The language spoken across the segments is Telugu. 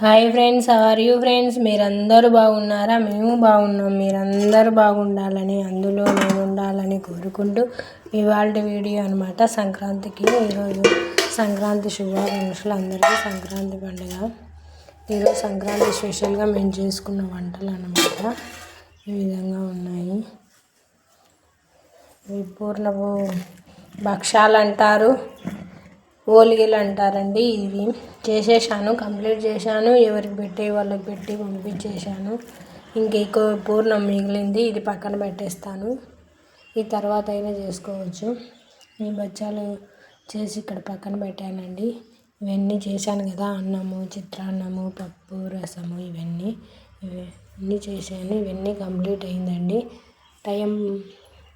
Hi friends are you friends మీరందరూ బాగున్నారా? మేము బాగున్నాం. మీరందరూ బాగుండాలని అందులో నేను ఉండాలని కోరుకుంటూ ఇవాళ వీడియో అనమాట సంక్రాంతికి ఈరోజు సంక్రాంతి శుభాకాంక్షలు అందరికీ. సంక్రాంతి పండుగ. ఈరోజు సంక్రాంతి స్పెషల్గా మేము చేసుకున్న వంటలు అనమాట ఈ విధంగా ఉన్నాయి. ఇవి పూర్ణపు భక్షాలు అంటారు. ఓలిగలు అంటారండి ఇవి. చేసేసాను కంప్లీట్ చేశాను. ఎవరికి పెట్టి వాళ్ళకి పెట్టి పంపించేసాను ఇంక పూర్ణం మిగిలింది ఇది పక్కన పెట్టేస్తాను. ఈ తర్వాత అయినా చేసుకోవచ్చు. ఈ బచ్చాలు చేసి ఇక్కడ పక్కన పెట్టానండి. ఇవన్నీ చేశాను కదా అన్నము చిత్రాన్నము పప్పు రసము ఇవన్నీ. ఇవన్నీ చేశాను. ఇవన్నీ కంప్లీట్ అయిందండి. టైం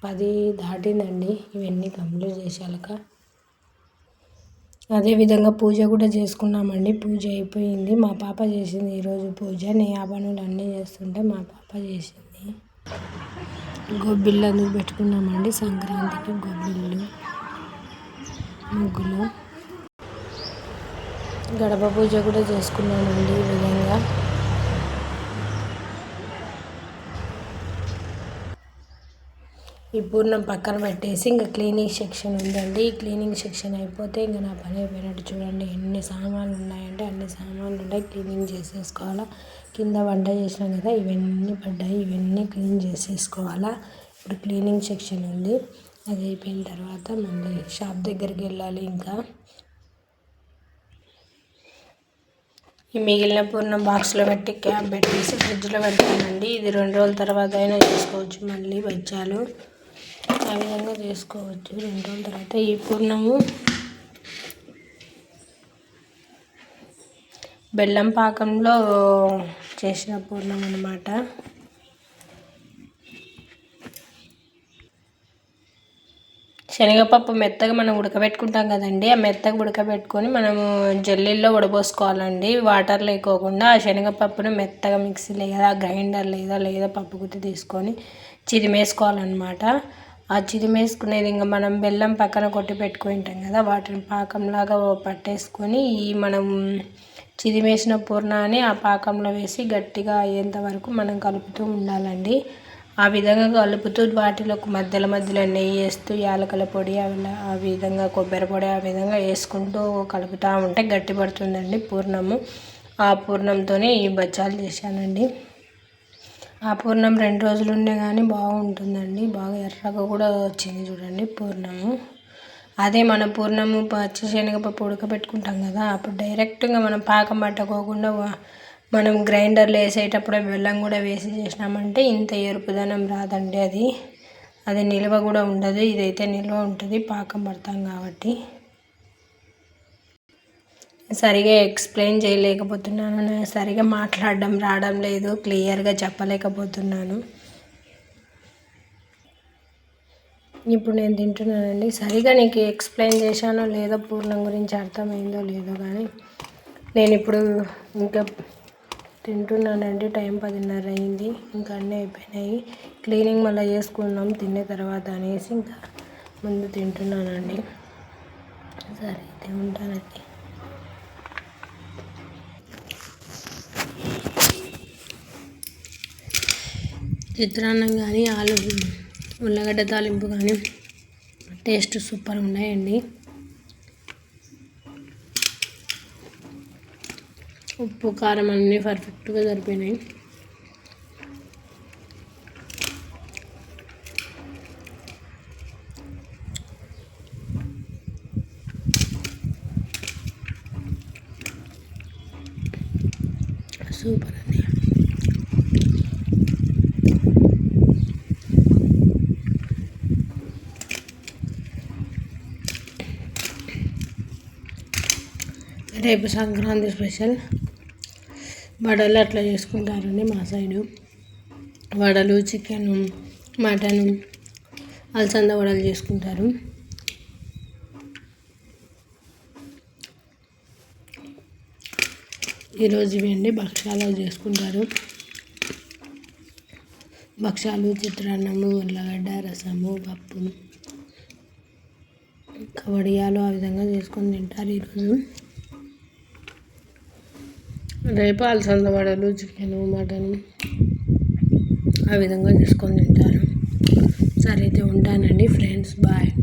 పది దాటిందండి. ఇవన్నీ కంప్లీట్ చేశాక అదేవిధంగా పూజ కూడా చేసుకున్నామండి. పూజ అయిపోయింది. మా పాప చేసింది ఈరోజు పూజ. నే ఆ పనులు అన్నీ చేస్తుంటే మా పాప చేసింది. గొబ్బిళ్ళు అందుకు పెట్టుకున్నామండి. సంక్రాంతికి గొబ్బిళ్ళు ముగ్గులు. గడప పూజ కూడా చేసుకున్నామండి ఈ విధంగా. ఈ పూర్ణం పక్కన పెట్టేసి ఇంకా క్లీనింగ్ సెక్షన్ ఉందండి. ఈ క్లీనింగ్ సెక్షన్ అయిపోతే ఇంకా నా పని అయిపోయినట్టు చూడండి. ఎన్ని సామాన్లు ఉన్నాయంటే అన్ని సామాన్లు ఉన్నాయి. క్లీనింగ్ చేసేసుకోవాలా. కింద వంట చేసినాం కదా ఇవన్నీ పడ్డాయి. ఇవన్నీ క్లీన్ చేసేసుకోవాలా. ఇప్పుడు క్లీనింగ్ సెక్షన్ ఉంది. అది అయిపోయిన తర్వాత మళ్ళీ షాప్ దగ్గరికి వెళ్ళాలి ఇంకా. ఈ మిగిలిన పూర్ణం బాక్స్లో పెట్టి క్యాప్ పెట్టేసి ఫ్రిడ్జ్లో పెడతానండి. ఇది రెండు రోజుల తర్వాత అయినా చేసుకోవచ్చు. మళ్ళీ బచ్చాలు ఆ విధంగా చేసుకోవచ్చు. రెండు రోజుల తర్వాత ఈ పూర్ణము. బెల్లం పాకంలో చేసిన పూర్ణం అనమాట శనగపప్పు మెత్తగా మనం ఉడకబెట్టుకుంటాం కదండి ఆ మెత్తగా ఉడకబెట్టుకొని మనము జల్లీల్లో ఉడబోసుకోవాలండి. వాటర్ లేకోకుండా ఆ శనగపప్పును మెత్తగా మిక్సీ లేదా గ్రైండర్ లేదా లేదా పప్పు గుత్తి తీసుకొని చిరిమేసుకోవాలన్నమాట ఆ చిరిమేసుకునేది ఇంకా మనం బెల్లం పక్కన కొట్టి పెట్టుకుంటాం కదా వాటిని పాకంలాగా పట్టేసుకొని ఈ మనం చిరిమేసిన పూర్ణాన్ని ఆ పాకంలో వేసి గట్టిగా అయ్యేంత వరకు మనం కలుపుతూ ఉండాలండి. ఆ విధంగా కలుపుతూ వాటిలో మధ్యలో మధ్యలో నెయ్యి వేస్తూ యాలకల పొడి ఆ విధంగా కొబ్బరి పొడి ఆ విధంగా వేసుకుంటూ కలుపుతూ ఉంటే గట్టి పడుతుందండి పూర్ణము. ఆ పూర్ణంతోనే ఈ బచ్చాలు చేశానండి. ఆ పూర్ణం రెండు రోజులు ఉండే కానీ బాగుంటుందండి. బాగా ఎర్రగా కూడా వచ్చింది చూడండి పూర్ణము. అదే మన పూర్ణము పచ్చిశనగపప్పు ఉడకబెట్టుకుంటాం కదా అప్పుడు డైరెక్ట్గా మనం పాకం పట్టుకోకుండా మనం గ్రైండర్లో వేసేటప్పుడు బెల్లం కూడా వేసి చేసినామంటే ఇంత ఎరుపుదనం రాదండి అది. అది నిల్వ కూడా ఉండదు ఇదైతే నిల్వ ఉంటుంది పాకం పడతాం కాబట్టి. సరిగా ఎక్స్ప్లెయిన్ చేయలేకపోతున్నాను. సరిగా మాట్లాడడం రావడం లేదు. క్లియర్గా చెప్పలేకపోతున్నాను. ఇప్పుడు నేను తింటున్నానండి. సరిగా నీకు ఎక్స్ప్లెయిన్ చేశానో లేదో పూర్ణం గురించి అర్థమైందో లేదో కానీ నేను ఇప్పుడు ఇంకా తింటున్నానండి. టైం పదిన్నర అయింది. ఇంకా అన్నీ అయిపోయినాయి. క్లీనింగ్ మళ్ళీ చేసుకున్నాం తిన్న తర్వాత అనేసి ఇంకా ముందు తింటున్నానండి. సరే అయితే ఉంటానండి. చిత్రాన్నం కానీ ఆలు ఉల్లగడ్డ తాలింపు కానీ టేస్ట్ సూపర్ ఉన్నాయండి. ఉప్పు కారం అన్నీ పర్ఫెక్ట్గా సరిపోయినాయి. సూపర్ అండి. రేపు సంక్రాంతి స్పెషల్. వడలు అట్లా చేసుకుంటారండి మా సైడు. వడలు చికెను మటన్ అలసంద వడలు చేసుకుంటారు. ఈరోజు ఇవండి భక్షాలు చేసుకుంటారు. భక్షాలు చిత్రాన్నము ఉర్లగడ్డ రసము పప్పు కవడియాలు ఆ విధంగా చేసుకొని తింటారు ఈరోజు. రేపు అలసంద వడలు చికెను మటన్ ఆ విధంగా చేసుకొని తింటారు. సరే అయితే ఉంటానండి ఫ్రెండ్స్. బాయ్.